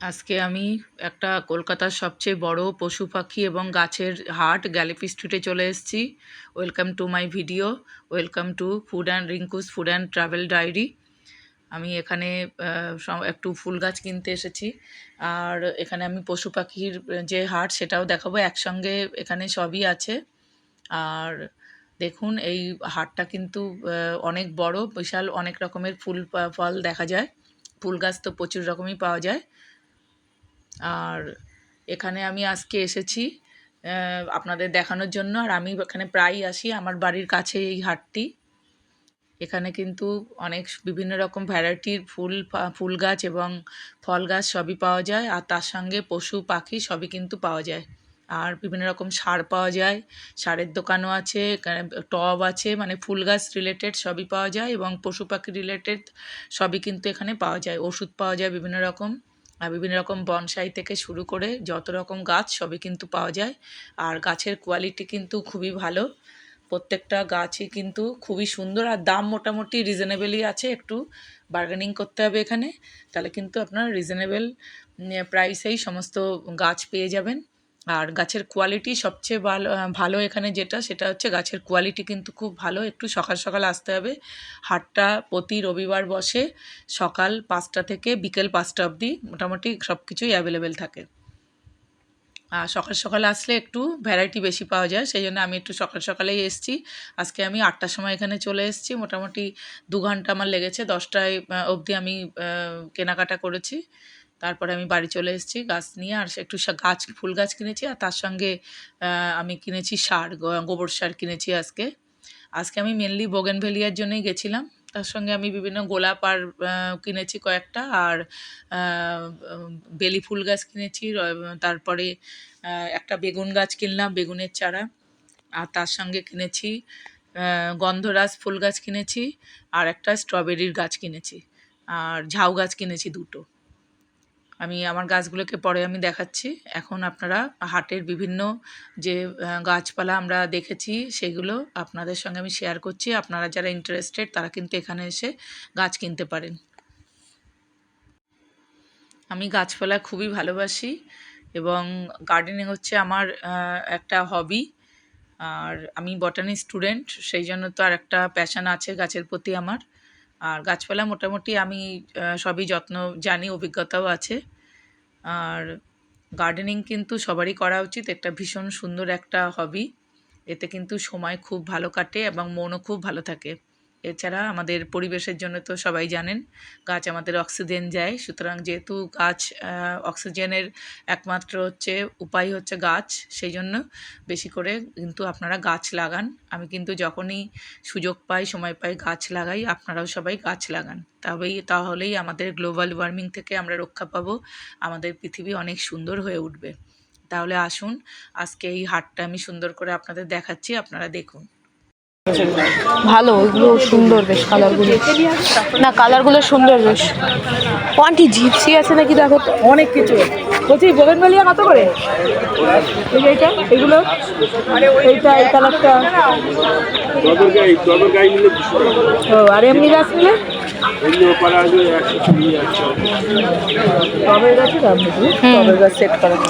আজকে আমি একটা কলকাতার সবচেয়ে বড় পশু পাখি এবং গাছের হাট গ্যালিপি স্ট্রিটে চলে এসেছি। Welcome to my video welcome to food and Rinku's food and travel diary আমি এখানে একটু ফুল গাছ কিনতে এসেছি। আর এখানে আমি পশু পাখির যে হাট সেটাও দেখাবো। একসঙ্গে এখানে সবই আছে। আর দেখুন, এই হাটটা কিন্তু অনেক বড়, বিশাল অনেক রকমের ফুল ফল দেখা যায়। ফুল গাছ তো প্রচুর রকমই পাওয়া যায়। আর এখানে আমি আজকে এসেছি আপনাদের দেখানোর জন্য। আর আমি এখানে প্রায়ই আসি আমার বাড়ির কাছে এই হাটটি। এখানে কিন্তু অনেক বিভিন্ন রকম ভ্যারাইটির ফুল ফুল গাছ এবং ফল গাছ সবই পাওয়া যায়। আর তার সঙ্গে পশু, পাখি সবই কিন্তু পাওয়া যায়। আর বিভিন্ন রকম সার পাওয়া যায়। সারের দোকানও আছে টব আছে মানে ফুল গাছ রিলেটেড সবই পাওয়া যায় এবং পশু পাখি রিলেটেড সবই কিন্তু এখানে পাওয়া যায়। ওষুধ পাওয়া যায় বিভিন্ন রকম। আর বিভিন্ন রকম বনসাই থেকে শুরু করে যত রকম গাছ সবই কিন্তু পাওয়া যায়। আর গাছের কোয়ালিটি কিন্তু খুবই ভালো। প্রত্যেকটা গাছই কিন্তু খুবই সুন্দর আর দাম মোটামুটি রিজনেবেলই আছে। একটু বার্গেনিং করতে হবে এখানে। তাহলে কিন্তু আপনার রিজনেবেল প্রাইসেই সমস্ত গাছ পেয়ে যাবেন। আর গাছের কোয়ালিটি সবচেয়ে ভালো ভালো এখানে যেটা, সেটা হচ্ছে গাছের কোয়ালিটি কিন্তু খুব ভালো। একটু সকাল সকাল আসতে হবে। হাটটা প্রতি রবিবার বসে সকাল পাঁচটা থেকে বিকেল পাঁচটা অবধি মোটামুটি সব কিছুই অ্যাভেলেবেল থাকে। আর সকাল সকাল আসলে একটু ভ্যারাইটি বেশি পাওয়া যায়, সেই জন্য আমি একটু সকাল সকালেই এসেছি। আজকে আমি আটটার সময় এখানে চলে এসেছি। মোটামুটি দু ঘণ্টা আমার লেগেছে। দশটায় অবধি আমি কেনাকাটা করেছি। তারপরে আমি বাড়ি চলে এসেছি গাছ নিয়ে, আর একটু গাছ, ফুল গাছ কিনেছি, আর তার সঙ্গে আমি কিনেছি সার গোবর সার কিনেছি আজকে। আজকে আমি মেনলি বোগেনভেলিয়ার জন্যই গেছিলাম। তার সঙ্গে আমি বিভিন্ন গোলাপ আর কিনেছি কয়েকটা, আর বেলি ফুল গাছ কিনেছি তারপরে একটা বেগুন গাছ কিনলাম, বেগুনের চারা, আর তার সঙ্গে কিনেছি গন্ধরাজ ফুল গাছ কিনেছি, আর একটা স্ট্রবেরির গাছ কিনেছি, আর ঝাউ গাছ কিনেছি দুটো। আমি আমার গাছগুলোকে পরে আমি দেখাচ্ছি। এখন আপনারা হাটের বিভিন্ন যে গাছপালা আমরা দেখেছি, সেগুলো আপনাদের সঙ্গে আমি শেয়ার করছি। আপনারা যারা ইন্টারেস্টেড তারা কিন্তু এখানে এসে গাছ কিনতে পারেন। আমি গাছপালা খুবই ভালোবাসি এবং গার্ডেনিং হচ্ছে আমার একটা হবি আর আমি বটানি স্টুডেন্ট সেই জন্য তো আর একটা প্যাশান আছে গাছের প্রতি আমার। আর গাছপালা মোটামুটি আমি সবই যত্ন জানি, অভিজ্ঞতাও আছে। আর গার্ডেনিং কিন্তু সবারই করা উচিত একটা ভীষণ সুন্দর একটা হবি এতে কিন্তু সময় খুব ভালো কাটে এবং মনও খুব ভালো থাকে। এছাড়া আমাদের পরিবেশের জন্য তো সবাই জানেন, গাছ আমাদের অক্সিজেন যায় সুতরাং যেহেতু গাছ অক্সিজেনের একমাত্র হচ্ছে উপায় হচ্ছে গাছ, সেই জন্য বেশি করে কিন্তু আপনারা গাছ লাগান। আমি কিন্তু যখনই সুযোগ পাই, সময় পাই গাছ লাগাই, আপনারাও সবাই গাছ লাগান। তবেই, তাহলেই আমাদের গ্লোবাল ওয়ার্মিং থেকে আমরা রক্ষা পাবো, আমাদের পৃথিবী অনেক সুন্দর হয়ে উঠবে। তাহলে আসুন, আজকে এই হাটটা আমি সুন্দর করে আপনাদের দেখাচ্ছি, আপনারা দেখুন। ভালো ওইগুলো সুন্দর বেশ কালারগুলো না কালারগুলো সুন্দর বেশ। কোয়ান্টি জিপসি আছে নাকি দেখো অনেক কিছু। বলছি বোগেন ভ্যালিয়া কত করে? এই যে এইটা এগুলো? এইটা এই কালারটা ও আর এমনি গাছ নিলে?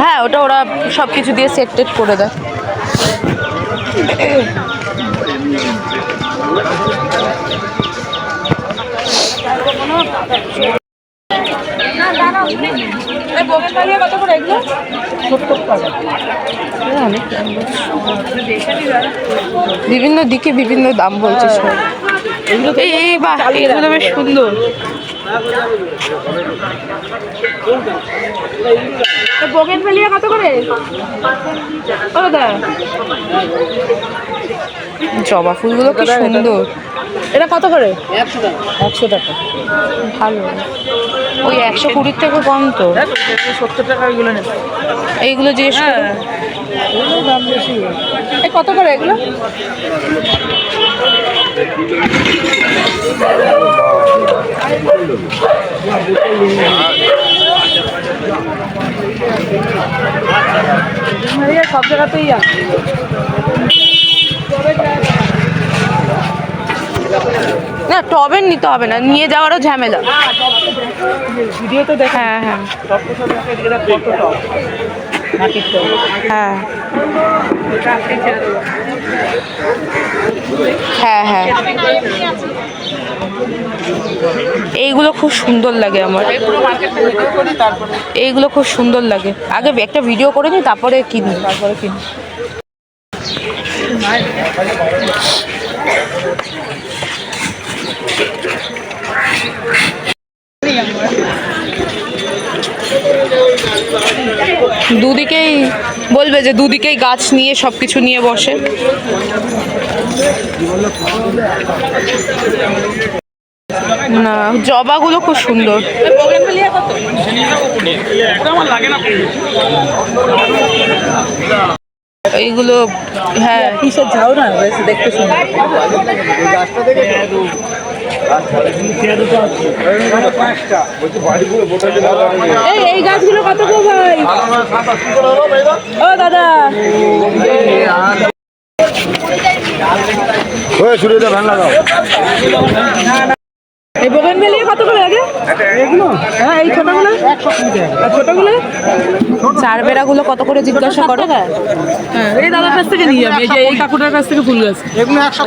হ্যাঁ ওটা ওরা সব কিছু দিয়ে সেট টেট করে দেয়। বিভিন্ন দিকে বিভিন্ন দাম বলছে সব। এই বাহ বেশ সুন্দর। বোগেন ভ্যালিয়া কত করে? দাদা। জবা ফুলগুলো কি সুন্দর। এটা কত করে? একশো টাকা। একশো টাকা। ভালো। ওই একশো কুড়ির থেকে কম তো। সত্তর টাকা এগুলো এইগুলো জিজ্ঞেস করো। হ্যাঁ এগুলো দাম বেশি। এই কত করে এগুলো? সব জায়গাতেই আছে। না, টবের নিতে হবে না, নিয়ে যাওয়ারও ঝামেলা। হ্যাঁ হ্যাঁ। হ্যাঁ। হ্যাঁ হ্যাঁ। এইগুলো খুব সুন্দর লাগে আমার। এইগুলো খুব সুন্দর লাগে। আগে একটা ভিডিও করে নিই তারপরে কিনি তারপরে কিনি। দুদিকেই বলবে যে দুদিকেই গাছ নিয়ে সব কিছু নিয়ে বসে। না জবাগুলো খুব সুন্দর। এইগুলো হ্যাঁ। কিসের ঝাউ না দেখতে সুন্দর। এই গাছগুলো কত গো ভাই? ও দাদা। এই বোগেন ভেলিয়ে কত করে আগে এগুলো? হ্যাঁ এই ছোটগুলো? আর ছোটগুলো? চার বেড়াগুলো কত করে জিজ্ঞাসা করো? হ্যাঁ এই দাদার কাছ থেকে নিই আমি এই যে এই কাকুটার কাছ থেকে ফুল গাছ। এগুলো একশো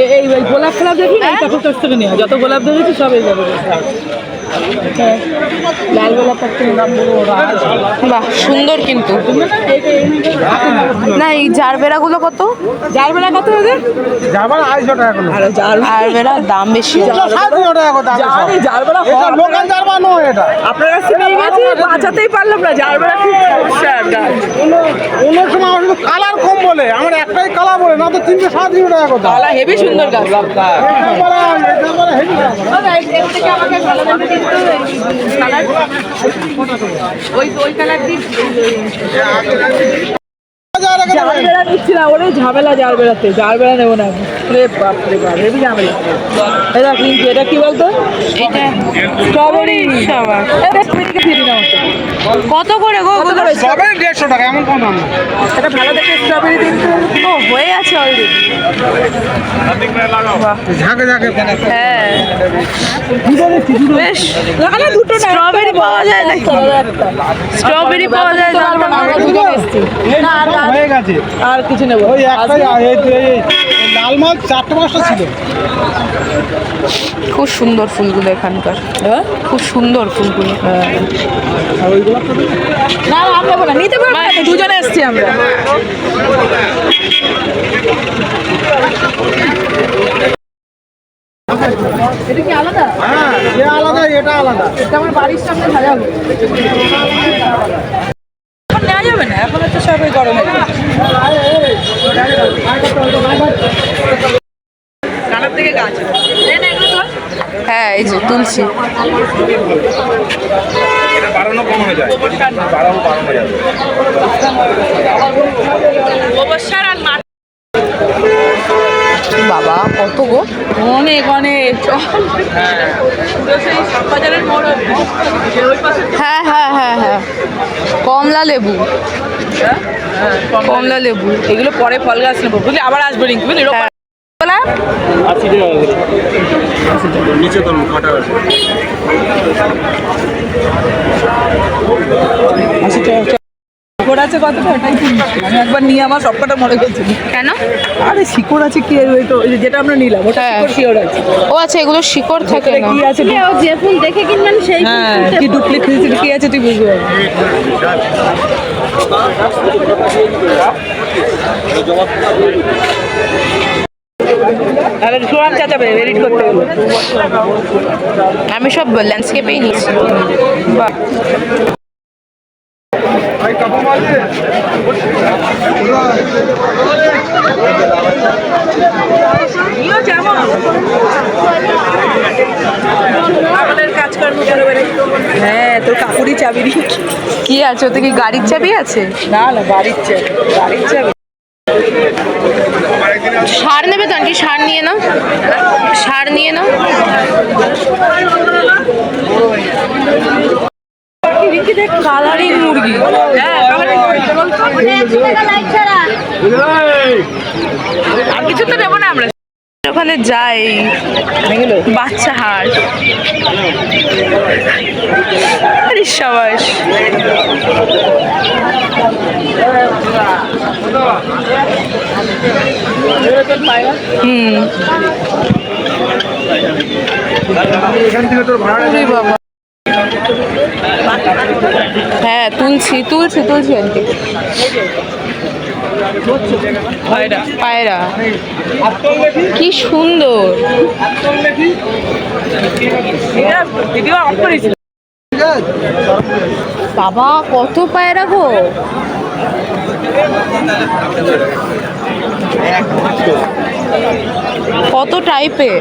এই এই গোলাপ ফোলাপ দেখি না? এই কাকুর কাছ থেকে নিই যত গোলাপ দেখেছি সব এই যাবে বাহ সুন্দর কিন্তু। না এই জার বেড়াগুলো কত? যার বেলা কত হবে যাবার আড়াইশো টাকা আর যার দাম বেশি। সাতশো টাকা করে দাম জানি যার লোকাল জারবা নয় এটা। আপনার কাছ নিয়ে গেছি বাঁচাতেই পারলাম না যার খুব সমস্যা গাছ অন্য সময় আমার কালার কম বলে আমার একটাই কালার বলে না তো তিনশো সাতশো টাকা করে দাম। হেভি সুন্দর গাছ। ওই ওই কালার জাল বেড়া নিচ্ছি না ওরে ঝামেলা জাল বেড়াতে জাল বেড়া নেব না রে বাপ রে বাপ হেবি ঝামেলা। এটা কি এটা কি বলতো? এটা স্ট্রবেরি। সাবাস। এটা স্ট্রবেরিকে দিয়ে দিলাম। কত করে গো কত দেড়শো টাকা এমন কম দাম এটা ভালো দেখে স্ট্রবেরি ও হয়ে আছে অলরেডি ঝাঁকে ঝাঁকে। হ্যাঁ। বেশ। লাগালে দুটো স্ট্রবেরি পাওয়া যায় স্ট্রবেরি পাওয়া যায় না আমরা হয়ে গেছে। আর কিছু নেব। ওই একটাই লাল মাছ চারটে পাঁচটা ছিল। খুব সুন্দর ফুলগুলো এখানকার। হ্যাঁ? খুব সুন্দর ফুলগুলো। আর না না আমি নিতে পারব দুজনে এসেছি আমরা। এটা কি আলাদা হ্যাঁ এ আলাদা এটা আলাদা। এটা আমার বাড়ির সামনে সাজাবো না এখন হচ্ছে সব ওই গরমে। হ্যাঁ এই যে তুলছি। এটা বাড়ানো কম যায়। বাড়ানো বাড়ানো যায়। গোবর সার আর বাবা কত গো? অনেক অনেক। হ্যাঁ হ্যাঁ হ্যাঁ হ্যাঁ। কমলা লেবু। কমলা লেবু। এগুলো পরে ফল গাছ নেব। বুঝলি আবার আসব রিঙ্কি বুঝলি। আশি টাকা নিচে তো কাটা আছে কতটা ওটাই কিনছি আমি একবার নিয়ে আমার সবকটা মরে গেছিল কেন? আরে শিকড় আছে কি? ওই তো ওই যে যেটা আমরা নিলাম ওটা হ্যাঁ। শিকড় শিওর আছে। ও আচ্ছা এগুলো শিকড় থাকে না। কি আছে? যে ফুল দেখে কিনবেন সেই হ্যাঁ কি ডুপ্লিকেট কি আছে তুই বুঝতে পারবি আরে এডিট করতে আমি সব ল্যান্ডস্কেপেই নিচ্ছি। বাহ ভাই কাপড় মারছে নিও যেমন আমাদের কাজকর্ম করে বেড়ে হ্যাঁ তোর কাকুরই চাবি কি আছে? ওতে কি গাড়ির চাবি আছে? না না বাড়ির চাবি বাড়ির চাবি। সার নেবে তো আন্টি? সার নিয়ে নাও। সার নিয়ে নাও। কালারিং মুরগি? হ্যাঁ। আর কিছু তো নেব না আমরা। ওখানে যাই। বাচ্চা হাট আরে সাবাস। হুম। এখান থেকে তোর ভাড়া বাবা। হ্যাঁ তুলছি তুলছি তুলছি আন্টি। পায়রা। কি সুন্দর। বাবা কত পায়রা গো। কত টাইপের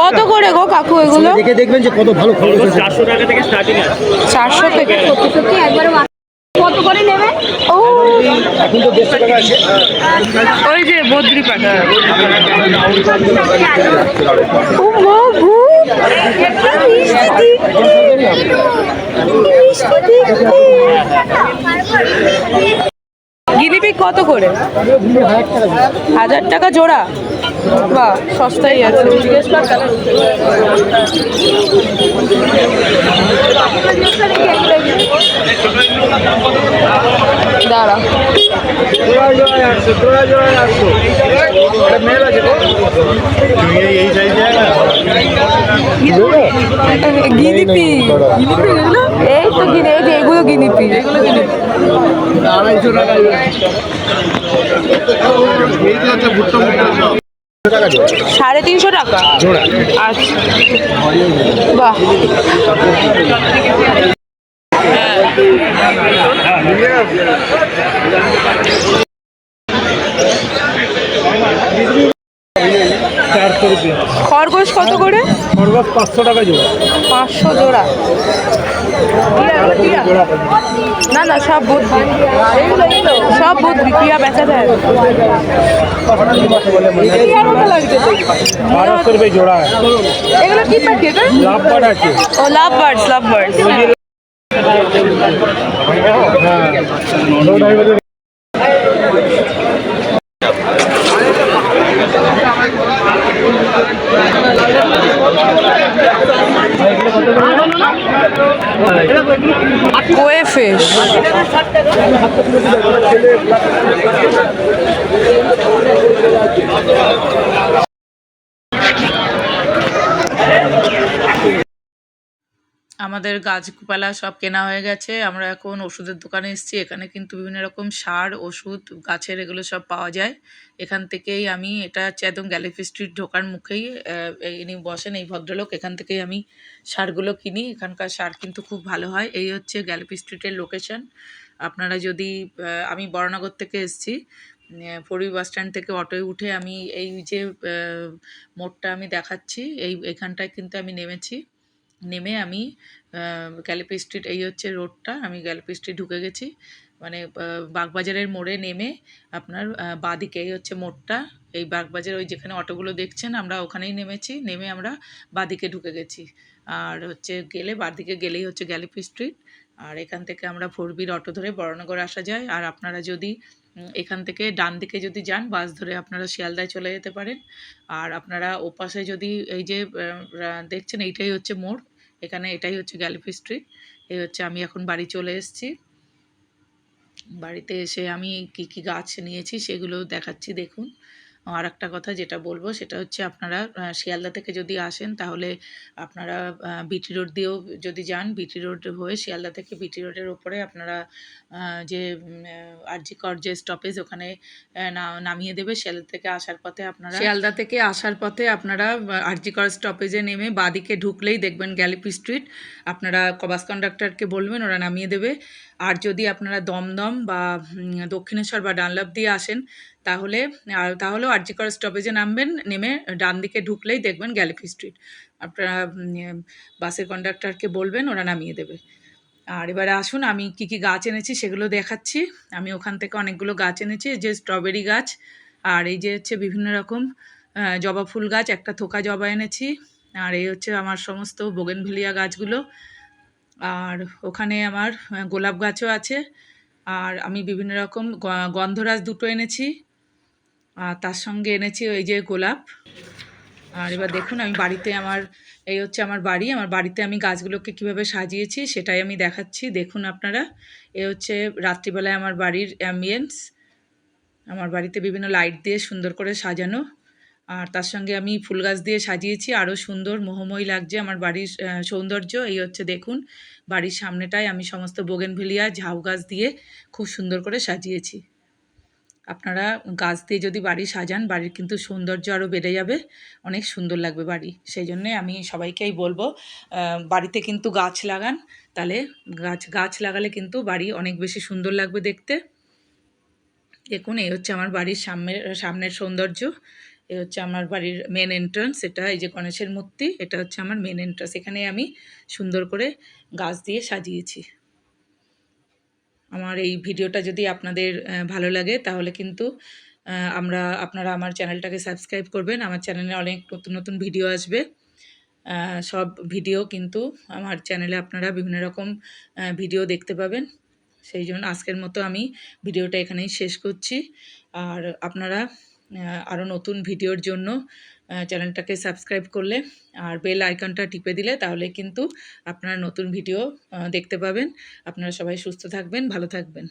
কত করে গো কাকু এগুলো? দেখে দেখবেন যে কত ভালো খরচ আছে। চারশো থেকে কত করে নেবে? ও। এখন তো দেড়শো টাকা আছে। ওই যে বদ্রি পাটা ও মা গো কি গিনিপিক কত করে? হাজার টাকা জোড়া? বাহ সস্তাই আছে। দাঁড়া। আছে তো গিনিপি এই তো গিনি, এই যে এগুলো গিনিপি। জোড়া সাড়ে তিনশো টাকা। আচ্ছা। বাহ। খরগোশ কত করে? খরগোশ পাঁচশো টাকা জোড়া। পাঁচশো জোড়া। না না, সব বুদ্ধি। সব বুদ্ধি টিয়া বেচা দেয় কি লাভ বার্ড লাভ হ্যাঁ ওটাই বলে কোয়ে ফিশ আমাদের গাছপালা সব কেনা হয়ে গেছে। আমরা এখন ওষুধের দোকানে এসেছি। এখানে কিন্তু বিভিন্ন রকম সার, ওষুধ, গাছের এগুলো সব পাওয়া যায়। এখান থেকেই আমি এটা হচ্ছে একদম গ্যালিফি স্ট্রিট ঢোকার মুখেই ইনি বসেন, এই ভদ্রলোক। এখান থেকেই আমি সারগুলো কিনি। এখানকার সার কিন্তু খুব ভালো হয়। এই হচ্ছে গ্যালিফি স্ট্রিটের লোকেশন আপনারা যদি আমি বড়নগর থেকে এসেছি ফরবি বাস স্ট্যান্ড থেকে অটোয় উঠে আমি এই যে মোড়টা আমি দেখাচ্ছি, এই, এখানটায় কিন্তু আমি নেমেছি। নেমে আমি গ্যালিপি স্ট্রিট এই হচ্ছে রোডটা আমি গ্যালিপি স্ট্রিট ঢুকে গেছি। মানে বাগবাজারের মোড়ে নেমে আপনার বাঁদিকে, এই হচ্ছে মোড়টা। এই বাগবাজার, ওই যেখানে অটোগুলো দেখছেন, আমরা ওখানেই নেমেছি। নেমে আমরা বাঁদিকে ঢুকে গেছি। আর হচ্ছে গেলে, বাঁদিকে গেলেই হচ্ছে গ্যালিপি স্ট্রিট আর এখান থেকে আমরা ফোর বির অটো ধরে বড়নগর আসা যায়। আর আপনারা যদি এখান থেকে ডান দিকে যদি যান, বাস ধরে আপনারা শিয়ালদায় চলে যেতে পারেন। আর আপনারা ওপাশে যদি এই যে দেখছেন, এইটাই হচ্ছে মোড়। এখানে এটাই হচ্ছে গ্যালিফি স্ট্রিট। এই হচ্ছে আমি এখন বাড়ি চলে এসেছি। বাড়িতে এসে আমি কি কি গাছ নিয়েছি সেগুলো দেখাচ্ছি, দেখুন। আর একটা কথা যেটা বলব সেটা হচ্ছে আপনারা শিয়ালদা থেকে যদি আসেন তাহলে আপনারা বিটি রোড দিয়েও যদি যান বিটি রোড হয়ে শিয়ালদা থেকে বিটি রোডের ওপরে আপনারা যে আরজি কর যে স্টপেজ ওখানে নামিয়ে দেবে। শিয়ালদা থেকে আসার পথে আপনারা শিয়ালদা থেকে আসার পথে আপনারা আরজি কর স্টপেজে নেমে বাদিকে ঢুকলেই দেখবেন গ্যালিপি স্ট্রিট আপনারা বাস কন্ডাক্টরকে বলবেন, ওরা নামিয়ে দেবে। আর যদি আপনারা দমদম বা দক্ষিণেশ্বর বা ডানলাপ দিয়ে আসেন তাহলে, আর তাহলেও আরজিকর স্টপেজে নামবেন, নেমে ডান দিকে ঢুকলেই দেখবেন গ্যালিপি স্ট্রিট। আপনারা বাসের কন্ডাক্টরকে বলবেন, ওরা নামিয়ে দেবে। আর এবারে আসুন, আমি কি কি গাছ এনেছি সেগুলো দেখাচ্ছি। আমি ওখান থেকে অনেকগুলো গাছ এনেছি যে স্ট্রবেরি গাছ, আর এই যে হচ্ছে বিভিন্ন রকম জবা ফুল গাছ, একটা থোকা জবা এনেছি, আর এই হচ্ছে আমার সমস্ত বোগেনভেলিয়া গাছগুলো। আর ওখানে আমার গোলাপ গাছও আছে, আর আমি বিভিন্ন রকম গন্ধরাজ দুটো এনেছি তার সঙ্গে এনেছি ওই যে গোলাপ। আর এবার দেখুন, আমি বাড়িতে আমার, এই হচ্ছে আমার বাড়ি। আমার বাড়িতে আমি গাছগুলোকে কীভাবে সাজিয়েছি সেটাই আমি দেখাচ্ছি। দেখুন আপনারা, এ হচ্ছে রাত্রিবেলায় আমার বাড়ির অ্যাম্বিয়েন্স আমার বাড়িতে বিভিন্ন লাইট দিয়ে সুন্দর করে সাজানো। আর তার সঙ্গে আমি ফুল গাছ দিয়ে সাজিয়েছি। আরও সুন্দর, মোহময় লাগছে আমার বাড়ির সৌন্দর্য। এই হচ্ছে দেখুন, বাড়ির সামনেটায় আমি সমস্ত বোগেনভেলিয়া ঝাউ গাছ দিয়ে খুব সুন্দর করে সাজিয়েছি। আপনারা গাছ দিয়ে যদি বাড়ি সাজান, বাড়ির কিন্তু সৌন্দর্য আরও বেড়ে যাবে। অনেক সুন্দর লাগবে বাড়ি। সেই জন্যে আমি সবাইকেই বলব বাড়িতে কিন্তু গাছ লাগান। তাহলে গাছ গাছ লাগালে কিন্তু বাড়ি অনেক বেশি সুন্দর লাগবে দেখতে। দেখুন, এই হচ্ছে আমার বাড়ির সামনের সামনের সৌন্দর্য। এ হচ্ছে আমার বাড়ির মেন এন্ট্রান্স এটা এই যে গণেশের মূর্তি, এটা হচ্ছে আমার মেন এন্ট্রান্স এখানে আমি সুন্দর করে গাছ দিয়ে সাজিয়েছি। আমার এই ভিডিওটা যদি আপনাদের ভালো লাগে তাহলে কিন্তু আমরা, আপনারা আমার চ্যানেলটাকে সাবস্ক্রাইব করবেন। আমার চ্যানেলে অনেক নতুন নতুন ভিডিও আসবে। সব ভিডিও কিন্তু আমার চ্যানেলে আপনারা বিভিন্ন রকম ভিডিও দেখতে পাবেন। সেই জন্য আজকের মতো আমি ভিডিওটা এখানেই শেষ করছি। আর আপনারা আরও নতুন ভিডিওর জন্য চ্যানেলটাকে সাবস্ক্রাইব করলে আর বেল আইকনটা টিপে দিলে তাহলে কিন্তু আপনারা নতুন ভিডিও দেখতে পাবেন। আপনারা সবাই সুস্থ থাকবেন, ভালো থাকবেন।